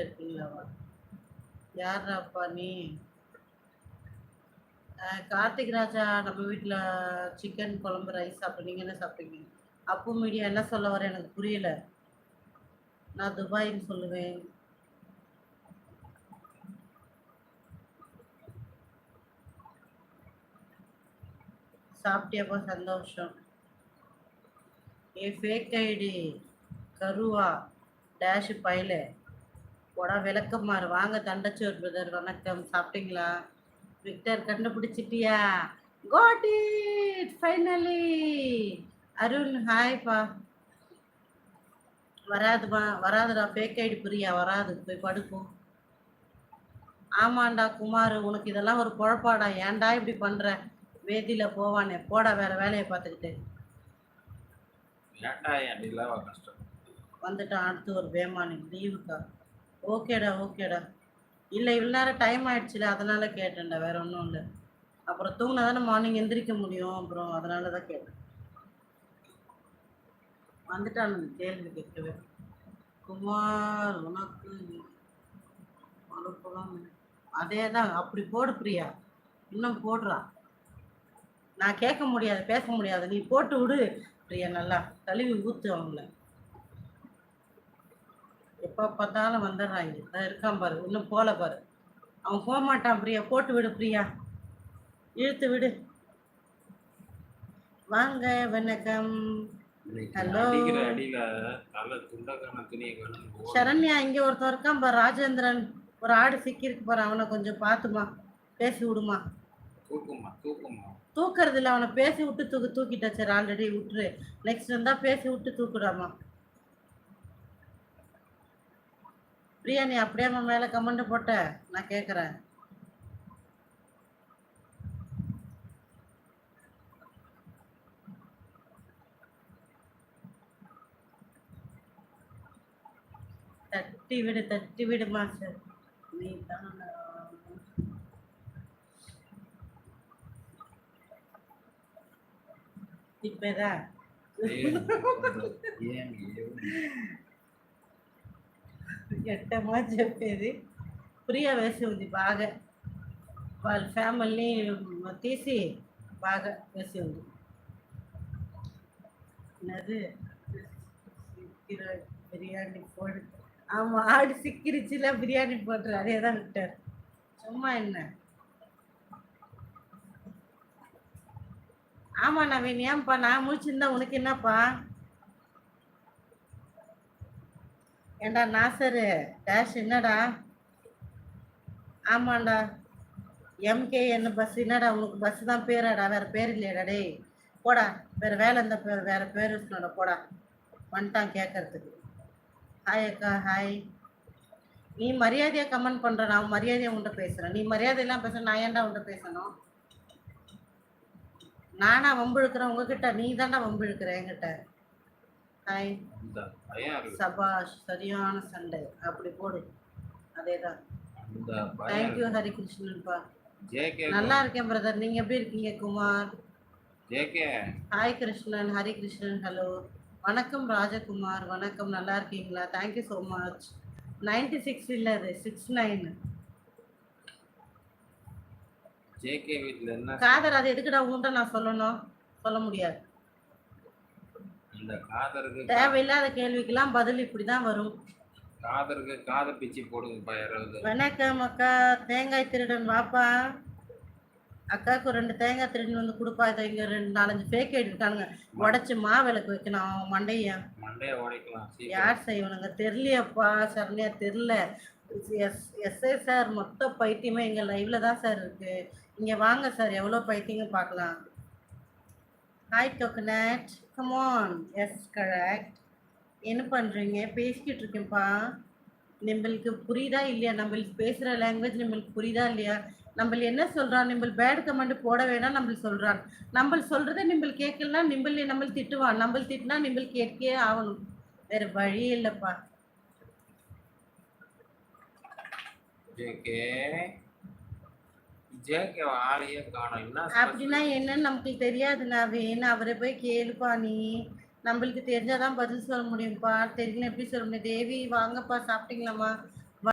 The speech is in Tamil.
இருக்கீங்களாவா யாராப்பா நீ? கார்த்திக் ராஜா நம்ம வீட்டில் சிக்கன் குழம்பு ரைஸ் சாப்பிட்டு நீங்கள் என்ன சாப்பிட்டீங்க அப்பு மீடியா என்ன சொல்ல வர எனக்கு புரியல. நான் துபாயின்னு சொல்லுவேன். சாப்பிட்டியப்பா? சந்தோஷம். A fake ID. கருவா. டேஷ் பைல போடா விளக்கமாறு வாங்க தண்டச்சோர் பிரதர் வணக்கம். சாப்பிட்டீங்களா? விக்டர் கண்டுபிடிச்சிட்டியா? காட் இட் ஃபைனலி அருண் ஹாய்ப்பா வராதுமா வராதுடா ஃபேக் ஐடி பிரியா? வராது போய் படுப்போம் ஆமாண்டா குமார் உனக்கு இதெல்லாம் ஒரு குழப்பாடா. ஏன்டா இப்படி பண்ற? வேதியில போவானே. போடா வேற வேலையை பார்த்துக்கிட்டு. வந்துட்டான் அடுத்து ஒரு பேமானி. லீவுக்கா ஓகேடா ஓகேடா. இல்லை இவ்வளோ நேரம் டைம் ஆயிடுச்சுல அதனால கேட்டேன்டா வேற ஒன்றும் இல்லை. அப்புறம் தூங்கினா தானே மார்னிங் எந்திரிக்க முடியும் அப்புறம் அதனால தான் கேட்டேன். வந்துட்டான் கேள்வி கேட்கவே. குமார் உனக்கு அனுப்பலாம் அதே தான் அப்படி போடு பிரியா. இன்னும் போடுறா. நான் கேட்க முடியாது பேச முடியாது. நீ போட்டு விடு பிரியா நல்லா தழுவி ஊத்து அவங்கள. எப்போ பார்த்தாலும் வந்துடுறாங்க இதான் இருக்கான் பாரு. இன்னும் போல பாரு. அவன் போக மாட்டான் பிரியா. போட்டு விடு பிரியா. இழுத்து விடு. வாங்க வணக்கம். கண்டு சரண்யா இங்க ஒருத்தன் இருக்கான் பாரு. ராஜேந்திரன் ஒரு ஆடு சிக்கிருக்கு பாரு. அவனை கொஞ்சம் பார்த்துமா. பேசி விடுமா. தூக்கறது இல்லை அவனை பேசி விட்டு தூக்கு தூக்கிட்டா சரி ஆல்ரெடி விட்டுரு. நெக்ஸ்ட் இருந்தா பேசி விட்டு தூக்குடாமா. பிரியா நீ அப்படியே நம்ம மேல கமெண்ட் போட்ட. நான் கேக்குறேன். தட்டி விடு தட்டி விடு மாஸ்டர். நீ தான். இப்பதான் ఏం ఎట్టమా చెప్పేది ప్రియ వేసి ఉంది బాగా వాళ్ళ ఫ్యామిలీని తీసి బాగా వేసి ఉంది அது சிக்கிர- பிரியாணி போடு ஆமாம் ஆடு சிக்கிருச்சுல பிரியாணி போட்டுரு அதே தான் விட்டார் சும்மா என்ன ஆமா நவீன் ஏன்பா நான் முடிச்சிருந்தா உனக்கு என்னப்பா ஏண்டா நாசரு? டேஷ் என்னடா? ஆமாண்டா. எம்கே என்ன பஸ் என்னடா உனக்கு பஸ் தான் பேராடா? வேற பேர் இல்லையாடா டேய். போடா. வேற வேலை இருந்தா பேர் வேற பேர் இருக்கணும்டா போடா. வந்துட்டான் கேட்கறதுக்கு ஹாய் அக்கா ஹாய் நீ மரியாதையாக கமெண்ட் பண்ணுற நான் மரியாதையை உன்கிட்ட பேசுகிறேன் நீ மரியாதையெல்லாம் பேச நான் ஏன்டா உன்கிட்ட பேசணும்? நானா வம்பு இழுக்கிறேன் உங்ககிட்ட. நீ தான்டா வம்பு இழுக்கிற என்கிட்ட. ஹாய் சபாஷ் சரியான சண்டை. அப்படி போடு. அதேதான். தேங்க்யூ ஹரிகிருஷ்ணன்ப்பா ஜேகே. நல்லா இருக்கேன் பிரதர் நீங்க எப்படி இருக்கீங்க குமார்? ஹாய் கிருஷ்ணன். ஹரிகிருஷ்ணன் ஹலோ வணக்கம் ராஜகுமார். வணக்கம். நல்லா இருக்கீங்களா? Thank you so much ninety six இல்லை அது. சிக்ஸ் நைன் ஜேகே என்ன காதர் அது எதுக்குடா உன்ட்ட நான் சொல்லணும்? சொல்ல முடியாது. இந்த காதருக்கு தேவையில்லாத கேள்விக்கெல்லாம் பதில் இப்படி தான் வரும். காதருக்கு காதை பிச்சு போடுங்கப்பா யாராவது. வணக்கம் அக்கா. தேங்காய் திருடன் வாப்பா. அக்காவுக்கு ரெண்டு தேங்காய் திருடன் வந்து கொடுப்பா. இதை இங்கே ரெண்டு நாலஞ்சு ஃபேக் இருக்கானுங்க உடச்சி மாவிளக்கு வைக்கணும். அவன் மண்டையா? மண்டையை உடைக்கலாம் யார் செய்வனுங்க? தெரியலையாப்பா சரணியா தெரில எஸ் எஸ்ஐ சார் மொத்த பைத்தியமே எங்கள் லைவ்ல தான் சார் இருக்கு. இங்கே வாங்க சார் எவ்வளோ பைத்தியங்க பார்க்கலாம். Hi coconut come on yes correct என்ன பண்ணுறீங்க பேசிக்கிட்டு இருக்கேன்ப்பா நம்மளுக்கு புரியுதா இல்லையா? நம்மளுக்கு பேசுகிற லாங்குவேஜ் நம்மளுக்கு புரியுதா இல்லையா? நம்ம என்ன சொல்கிறான் நம்ம பேட் கமெண்ட் போட வேணாம் நம்ம சொல்கிறான் நம்ம சொல்கிறத நம்ம கேட்கலனா நிம்பல் நம்ம திட்டுவான். நம்ம திட்டினா நிம்பல் கேட்கே ஆகணும். வேறு வழி இல்லைப்பா. ஜேகே ஆளையே காணோம். என்ன அப்படின்னா என்னன்னு நமக்கு தெரியாது நவீன் அவரை போய் கேளுப்பா நீ. நம்மளுக்கு தெரிஞ்சாதான் பதில் சொல்ல முடியும்ப்பா. தெரியல எப்படி சொல்ல முடியும்? தேவி வாங்கப்பா சாப்பிட்டீங்களாம்மா?